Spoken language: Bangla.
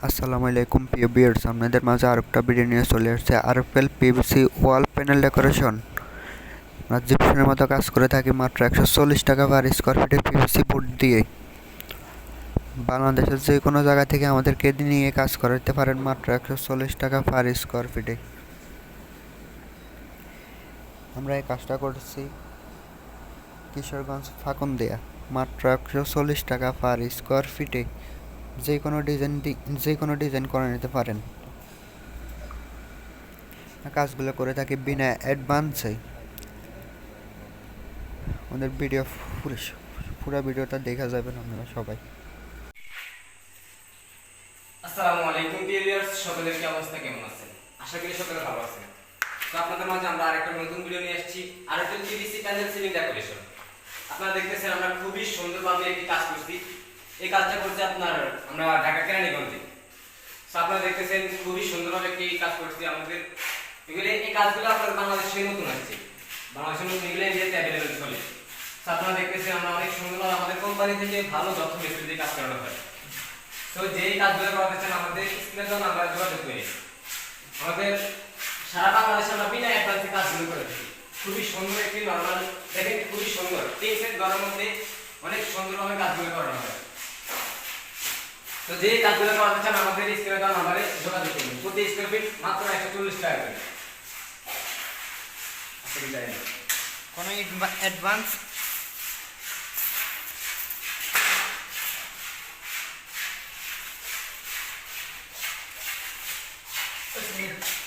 আসসালামু আলাইকুম, প্রিয় বিয়ার্স আপনাদের মাঝে আরেকটা ভিডিও নিয়ে চলে আসছে RFL PVC wall panel decoration. আমরা মতো কাজ করে থাকি মাত্র একশো চল্লিশ টাকা পার স্কোয়ার ফিটে পিভিসি বোর্ড দিয়ে। বাংলাদেশের যে কোনো জায়গা থেকে আমাদের আমাদেরকে নিয়ে কাজ করাতে পারেন মাত্র একশো চল্লিশ টাকা পার স্কোয়ার ফিটে আমরা এই কাজটা করছি কিশোরগঞ্জ ফাঁকুন দেয়া, মাত্র একশো চল্লিশ টাকা পার স্কোয়ার ফিটে যে কোনো ডিজাইন যে কোনো ডিজাইন করে নিতে পারেন। কাজগুলো করে থাকি বিনা অ্যাডভান্সে আমাদের ভিডিও পুরো ভিডিওটা দেখা যাবেন আপনারা সবাই। আসসালামু আলাইকুম সকলের কি অবস্থা, কেমন আশা করি সকলে ভালো আছেন। তো আপনাদের মাঝে আমরা আরেকটা নতুন ভিডিও নিয়ে আসছি আরেকটা প্যানেল সিলিং ডেকোরেশন আপনারা দেখতেছেন আমরা খুবই সুন্দরভাবে একটি কাজ করছি। এই কাজটা করছে আপনার আমরা ঢাকা কেরানীগঞ্জে। তো আপনারা দেখতেছেন খুবই সুন্দরভাবে একটি কাজ করছে আমাদের। এগুলো, এই কাজগুলো আপনার বাংলাদেশে নতুন আসছে। বাংলাদেশের নতুন এগুলো ইন্ডিয়াতে অ্যাভেলেবেল চলে। আপনারা দেখতেছেন আমরা অনেক সুন্দরভাবে আমাদের কোম্পানি থেকে ভালো যত্ন মিস্ত্রি দিয়ে কাজ করানো হয়। তো যেই কাজগুলো করতে চান আমাদের স্ক্রিনে তো আমরা যোগাযোগ করি। আমাদের সারা বাংলাদেশে আমরা বিনা অ্যাডভান্সে কাজগুলো করে থাকি। খুবই সুন্দর একটি নর্মাল দেখেন খুবই সুন্দর। তিন সেট মধ্যে অনেক সুন্দরভাবে কাজগুলো করানো হয়। তো যে কাজগুলো করাতে চান আমাদের স্ক্রিনে দেওয়া নাম্বারে যোগাযোগ করুন। প্রতি স্কোয়ার ফিট মাত্র একশো চল্লিশ টাকা করে। আচ্ছা, কোনো অ্যাডভান্স Let's